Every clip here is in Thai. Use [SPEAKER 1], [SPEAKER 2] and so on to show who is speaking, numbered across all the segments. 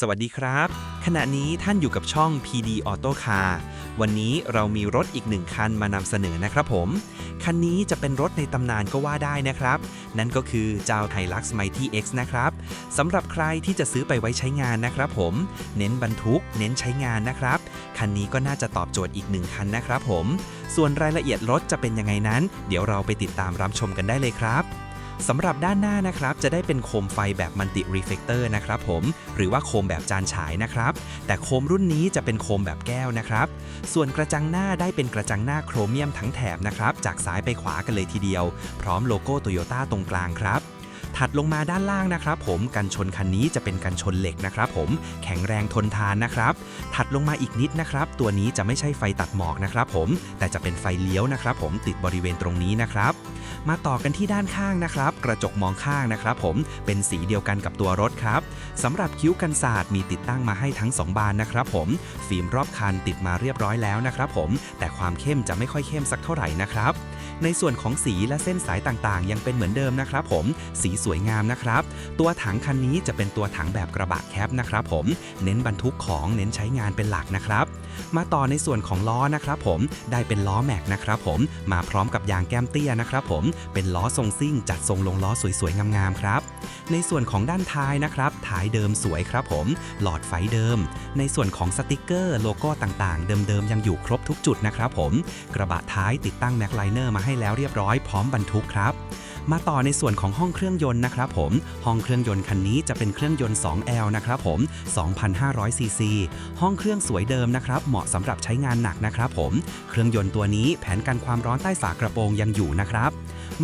[SPEAKER 1] สวัสดีครับ ขณะนี้ท่านอยู่กับช่อง PD Auto Car วันนี้เรามีรถอีกหนึ่งคันมานำเสนอนะครับผม คันนี้จะเป็นรถในตำนานก็ว่าได้นะครับ นั่นก็คือเจ้าไทลักซ์ Mighty X นะครับสำหรับใครที่จะซื้อไปไว้ใช้งานนะครับผม เน้นบรรทุก เน้นใช้งานนะครับ คันนี้ก็น่าจะตอบโจทย์อีกหนึ่งคันนะครับผม ส่วนรายละเอียดรถจะเป็นยังไงนั้น เดี๋ยวเราไปติดตามรับชมกันได้เลยครับ สำหรับด้านหน้านะครับจะได้เป็นโคมไฟแบบมัลติรีเฟกเตอร์นะครับผม หรือว่าโคมแบบจานฉายนะครับ แต่โคมรุ่นนี้จะเป็นโคมแบบแก้วนะครับ ส่วนกระจังหน้าได้เป็นกระจังหน้าโครเมียมทั้งแถบนะครับ จากซ้ายไปขวากันเลยทีเดียว พร้อมโลโก้โตโยต้าตรงกลางครับ ถัดลงมาด้านล่างนะครับผมกันชนคันนี้จะเป็นกันชนเหล็กนะครับผมแข็งแรงทนทานนะครับ ถัดลงมาอีกนิดนะครับ ตัวนี้จะไม่ใช่ไฟตัดหมอกนะครับผมแต่จะเป็นไฟเลี้ยวนะครับ ผมติดบริเวณตรงนี้นะครับ มาต่อกันที่ด้านข้างนะครับ กระจกมองข้างนะครับ ผมเป็นสีเดียวกันกับตัวรถครับสำหรับคิ้วกันศาสตร์มีติดตั้งมาให้ทั้ง 2 บานนะครับ ผมฟิล์มรอบคันติดมาเรียบร้อยแล้วนะครับ ผมแต่ความเข้มจะไม่ค่อยเข้มสักเท่าไหร่นะครับ ในส่วนของสีและเส้นสายต่างๆ ยังเป็นเหมือนเดิมนะครับผม สีสวยงามนะครับ ตัวถังคันนี้จะเป็นตัวถังแบบกระบะแคปนะครับผม เน้นบรรทุกของเน้นใช้งานเป็นหลักนะครับ มาต่อในส่วนของล้อนะครับผมได้เป็นล้อแม็กนะครับผมมาพร้อมกับยางแก้มเตี้ยนะครับผมเป็นล้อทรงซิ่ง จัดทรงลงล้อสวยๆงามๆครับ ในส่วนของด้านท้ายนะครับท้ายเดิมสวยครับผม หลอดไฟเดิม ในส่วนของสติกเกอร์โลโก้ต่างๆ เดิมๆ ยังอยู่ครบทุกจุดนะครับผม กระบะท้ายติดตั้งแม็กไลเนอร์มาให้แล้วเรียบร้อยพร้อมบรรทุกครับ มาต่อในส่วนของห้องเครื่องยนต์นะครับผม ห้องเครื่องยนต์คันนี้จะเป็นเครื่องยนต์ 2L นะครับผม 2,500 ซีซี ห้องเครื่องสวยเดิมนะครับ เหมาะสำหรับใช้งานหนักนะครับผม เครื่องยนต์ตัวนี้แผนกันความร้อนใต้ฝากระโปรงยังอยู่นะครับ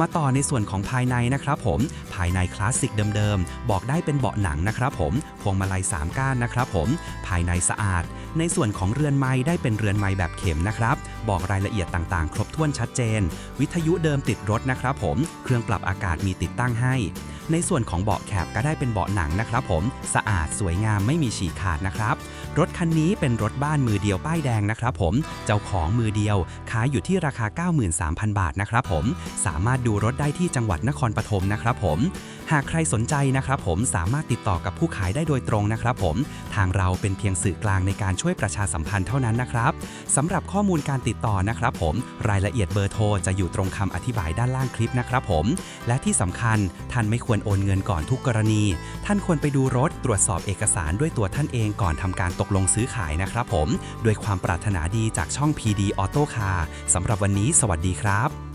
[SPEAKER 1] มาต่อในส่วนของภายในนะครับผม ภายในคลาสสิกเดิมๆ บอกได้เป็นเบาะหนังนะครับผม พวงมาลัย 3 ก้านนะครับผม ภายในสะอาด ในส่วนของเรือนไม้ได้เป็นเรือนไม้แบบเข็มนะครับ บอกรายละเอียดต่างๆ ครบถ้วนชัดเจน วิทยุเดิมติดรถนะครับผม เครื่องปรับอากาศมีติดตั้งให้ ในส่วนของเบาะแคปก็ได้เป็นเบาะหนังนะครับผม สะอาดสวยงามไม่มีฉีกขาดนะครับ รถคันนี้เป็นรถบ้านมือเดียวป้ายแดงนะครับผม เจ้าของมือเดียว ขายอยู่ที่ราคา 93,000 บาทนะครับผม สามารถดูรถได้ที่จังหวัดนครปฐมนะครับผม หากใครสนใจนะครับผมสามารถติดต่อกับผู้ขายได้โดยตรงนะครับผม ทางเราเป็นเพียงสื่อกลางในการช่วยประชาสัมพันธ์เท่านั้นนะครับสำหรับข้อมูลการติดติดต่อนะครับผม รายละเอียดเบอร์โทรจะอยู่ตรงคำอธิบายด้านล่างคลิปนะครับผม และที่สำคัญท่านไม่ควรโอนเงินก่อนทุกกรณี ท่านควรไปดูรถตรวจสอบเอกสารด้วยตัวท่านเองก่อนทำการตกลงซื้อขายนะครับผม ด้วยความปรารถนาดีจากช่อง PD Auto Car สำหรับวันนี้ สวัสดีครับ